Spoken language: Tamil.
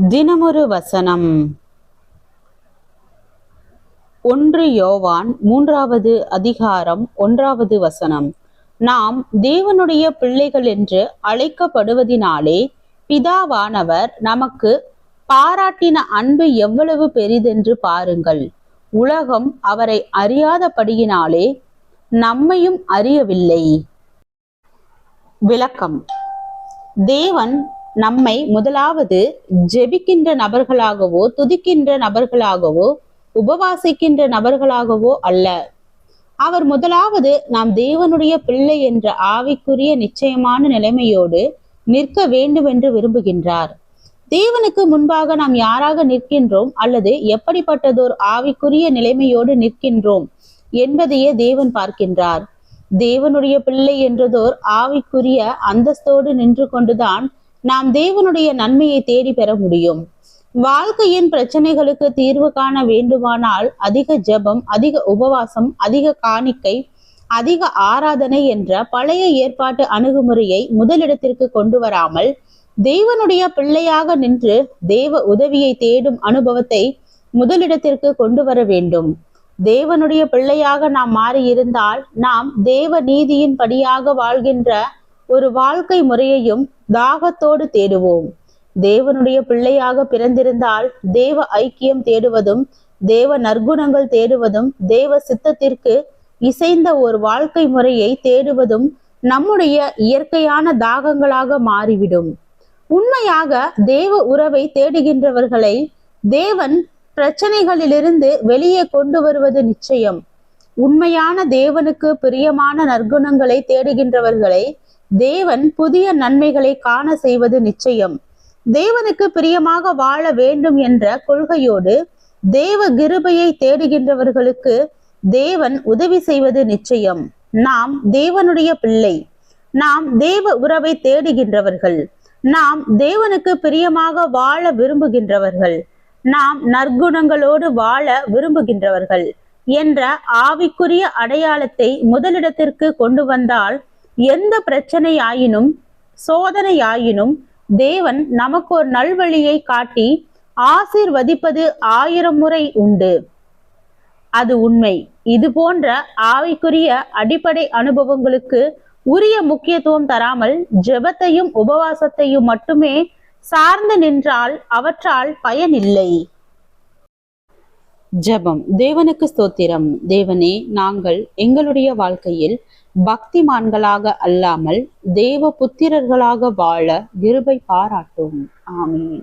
தினமொரு வசனம். ஒன்று யோவான் மூன்றாவது அதிகாரம் ஒன்றாவது வசனம். நாம் தேவனுடைய பிள்ளைகள் என்று அழைக்கப்படுவதினாலே பிதாவானவர் நமக்கு பாராட்டின அன்பு எவ்வளவு பெரிதென்று பாருங்கள். உலகம் அவரை அறியாதபடியினாலே நம்மையும் அறியவில்லை. விளக்கம். தேவன் நம்மை முதலாவது ஜெபிக்கின்ற நபர்களாகவோ துதிக்கின்ற நபர்களாகவோ உபவாசிக்கின்ற நபர்களாகவோ அல்ல. அவர் முதலாவது நாம் தேவனுடைய பிள்ளை என்ற ஆவிக்குரிய நிச்சயமான நிலைமையோடு நிற்க வேண்டும் என்று விரும்புகின்றார். தேவனுக்கு முன்பாக நாம் யாராக நிற்கின்றோம் அல்லது எப்படிப்பட்டதோர் ஆவிக்குரிய நிலைமையோடு நிற்கின்றோம் என்பதையே தேவன் பார்க்கின்றார். தேவனுடைய பிள்ளை என்றதோர் ஆவிக்குரிய அந்தஸ்தோடு நின்று கொண்டுதான் நாம் தேவனுடைய நன்மையை தேடி பெற முடியும். வாழ்க்கையின் பிரச்சனைகளுக்கு தீர்வு காண வேண்டுமானால் அதிக ஜெபம் அதிக உபவாசம் அதிக காணிக்கை அதிக ஆராதனை என்ற பழைய ஏற்பாட்டு அணுகுமுறையை முதலிடத்திற்கு கொண்டு வராமல் தேவனுடைய பிள்ளையாக நின்று தேவ உதவியை தேடும் அனுபவத்தை முதலிடத்திற்கு கொண்டு வர வேண்டும். தேவனுடைய பிள்ளையாக நாம் மாறியிருந்தால் நாம் தேவ நீதியின் படியாக வாழ்கின்ற ஒரு வாழ்க்கை முறையையும் தாகத்தோடு தேடுவோம். தேவனுடைய பிள்ளையாக பிறந்திருந்தால் தேவ ஐக்கியம் தேடுவதும் தேவ நற்குணங்கள் தேடுவதும் தேவ சித்தத்திற்கு இசைந்த ஒரு வாழ்க்கை முறையை தேடுவதும் நம்முடைய இயற்கையான தாகங்களாக மாறிவிடும். உண்மையாக தேவ உறவை தேடுகின்றவர்களை தேவன் பிரச்சனைகளிலிருந்து வெளியே கொண்டு வருவது நிச்சயம். உண்மையான தேவனுக்கு பிரியமான நற்குணங்களை தேடுகின்றவர்களை தேவன் புதிய நன்மைகளை காண செய்வது நிச்சயம். தேவனுக்கு பிரியமாக வாழ வேண்டும் என்ற கொள்கையோடு தேவ கிருபையை தேடுகின்றவர்களுக்கு தேவன் உதவி செய்வது நிச்சயம். நாம் தேவனுடைய பிள்ளை. நாம் தேவ உறவை தேடுகின்றவர்கள். நாம் தேவனுக்கு பிரியமாக வாழ விரும்புகின்றவர்கள். நாம் நற்குணங்களோடு வாழ விரும்புகின்றவர்கள். என்ற ஆவிக்குரிய அடையாளத்தை முதலிடத்திற்கு கொண்டு வந்தால் எந்த பிரச்சனையாயினும் சோதனையாயினும் தேவன் நமக்கு ஒரு நல்வழியை காட்டி ஆசீர்வதிப்பது ஆயிரம் முறை உண்டு. அது உண்மை. இது போன்ற ஆவிக்குரிய அடிப்படை அனுபவங்களுக்கு உரிய முக்கியத்துவம் தராமல் ஜெபத்தையும் உபவாசத்தையும் மட்டுமே சார்ந்து நின்றால் அவற்றால் பயனில்லை. ஜெபம். தேவனுக்கு ஸ்தோத்திரம். தேவனே நாங்கள் எங்களுடைய வாழ்க்கையில் பக்திமான்களாக அல்லாமல் தேவ புத்திரர்களாக வாழ கிருபை பாராட்டும் ஆமீன்.